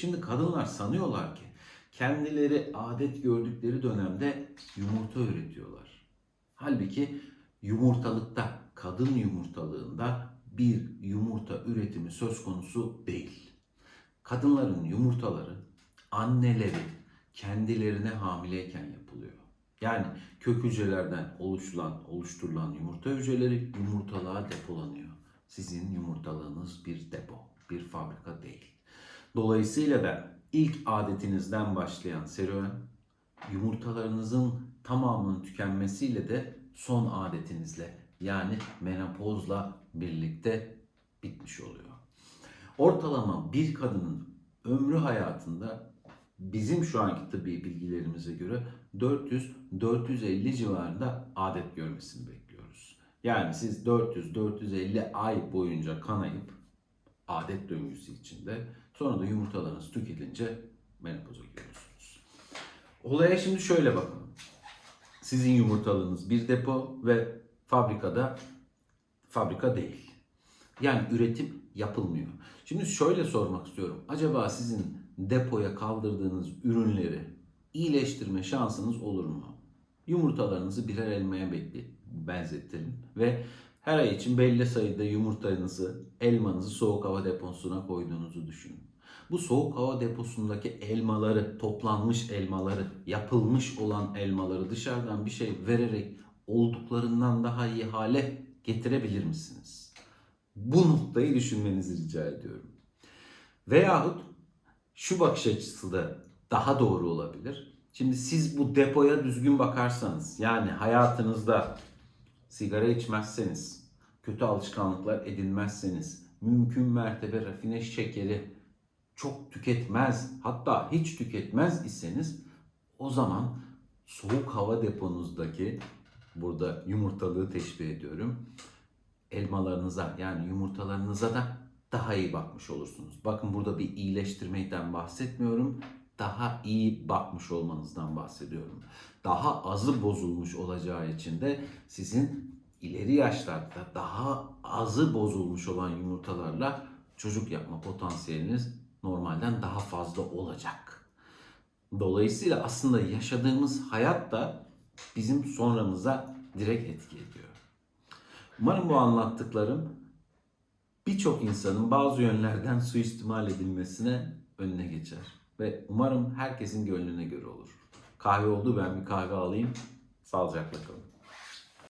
Şimdi kadınlar sanıyorlar ki kendileri adet gördükleri dönemde yumurta üretiyorlar. Halbuki yumurtalıkta, kadın yumurtalığında bir yumurta üretimi söz konusu değil. Kadınların yumurtaları anneleri kendilerine hamileyken yapılıyor. Yani kök hücrelerden oluşulan, oluşturulan yumurta hücreleri yumurtalığa depolanıyor. Sizin yumurtalığınız bir depo. Dolayısıyla da ilk adetinizden başlayan serüven yumurtalarınızın tamamının tükenmesiyle de son adetinizle yani menopozla birlikte bitmiş oluyor. Ortalama bir kadının ömrü hayatında bizim şu anki tıbbi bilgilerimize göre 400-450 civarında adet görmesini bekliyoruz. Yani siz 400-450 ay boyunca kanayıp adet döngüsü içinde sonra da yumurtalarınız tüketince menopoza giriyorsunuz. Olaya şimdi şöyle bakın. Sizin yumurtalığınız bir depo ve fabrikada fabrika değil. Yani üretim yapılmıyor. Şimdi şöyle sormak istiyorum. Acaba sizin depoya kaldırdığınız ürünleri iyileştirme şansınız olur mu? Yumurtalarınızı birer elmaya bekle, benzetelim ve her ay için belli sayıda yumurtanızı, elmanızı soğuk hava deposuna koyduğunuzu düşünün. Bu soğuk hava deposundaki elmaları, toplanmış elmaları, yapılmış olan elmaları dışarıdan bir şey vererek olduklarından daha iyi hale getirebilir misiniz? Bu noktayı düşünmenizi rica ediyorum. Veyahut şu bakış açısı da daha doğru olabilir. Şimdi siz bu depoya düzgün bakarsanız yani hayatınızda sigara içmezseniz, kötü alışkanlıklar edinmezseniz, mümkün mertebe rafine şekeri çok tüketmez hatta hiç tüketmez iseniz o zaman soğuk hava deponuzdaki burada yumurtalığı teşbih ediyorum. Elmalarınıza yani yumurtalarınıza da daha iyi bakmış olursunuz. Bakın burada bir iyileştirmekten bahsetmiyorum. Daha iyi bakmış olmanızdan bahsediyorum. Daha azı bozulmuş olacağı için de sizin ileri yaşlarda daha azı bozulmuş olan yumurtalarla çocuk yapma potansiyeliniz normalden daha fazla olacak. Dolayısıyla aslında yaşadığımız hayat da bizim sonramıza direkt etki ediyor. Umarım bu anlattıklarım birçok insanın bazı yönlerden suistimal edilmesine önüne geçer. Ve umarım herkesin gönlüne göre olur. Kahve oldu ben bir kahve alayım. Sağlıcakla kalın.